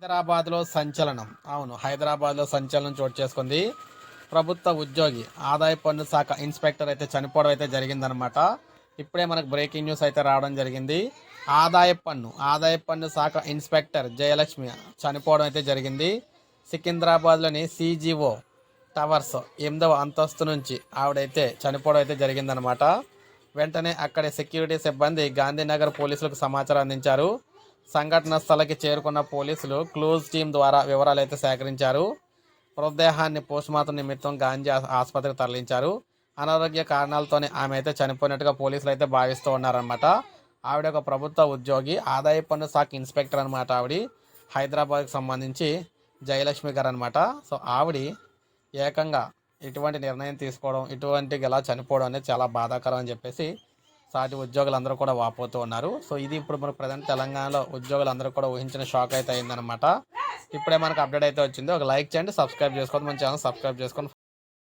హైదరాబాద్లో సంచలనం. అవును హైదరాబాద్లో సంచలనం చోటు చేసుకుంది. ప్రభుత్వ ఉద్యోగి ఆదాయ పన్ను శాఖ ఇన్స్పెక్టర్ అయితే చనిపోవడం అయితే జరిగిందనమాట ఇప్పుడే మనకు బ్రేకింగ్ న్యూస్ అయితే రావడం జరిగింది. ఆదాయ పన్ను ఆదాయ పన్ను శాఖ ఇన్స్పెక్టర్ జయలక్ష్మి చనిపోవడం అయితే జరిగింది. సికింద్రాబాద్లోని సిజిఓ టవర్స్ ఎనిమిదవ అంతస్తు నుంచి ఆవిడైతే చనిపోవడం అయితే జరిగిందనమాట వెంటనే అక్కడి సెక్యూరిటీ సిబ్బంది గాంధీనగర్ పోలీసులకు సమాచారం అందించారు. సంఘటన స్థలకి చేరుకున్న పోలీసులు క్లోజ్ టీం ద్వారా వివరాలు అయితే సేకరించారు. మృతదేహాన్ని పోస్టుమార్టం నిమిత్తం గాంధీ ఆసుపత్రికి తరలించారు. అనారోగ్య కారణాలతోనే ఆమె అయితే చనిపోయినట్టుగా పోలీసులు అయితే భావిస్తూ ఉన్నారనమాట ఆవిడ ఒక ప్రభుత్వ ఉద్యోగి ఆదాయ పన్ను శాఖ ఇన్స్పెక్టర్ అనమాట ఆవిడ. హైదరాబాద్కి సంబంధించి జయలక్ష్మి గారు అనమాట సో ఆవిడ ఏకంగా ఇటువంటి నిర్ణయం తీసుకోవడం ఇటువంటి ఇలా చనిపోవడం అనేది చాలా బాధాకరం అని చెప్పేసి సాటి ఉద్యోగులందరూ కూడా వాపోతూ ఉన్నారు. సో ఇది ఇప్పుడు మనకు ప్రజెంట్ తెలంగాణలో ఉద్యోగులందరూ కూడా ఊహించిన షాక్ అయితే అయిందనమాట ఇప్పుడే మనకు అప్డేట్ అయితే వచ్చింది. ఒక లైక్ చేయండి సబ్స్క్రైబ్ చేసుకోండి. మన ఛానల్ సబ్స్క్రైబ్ చేసుకొని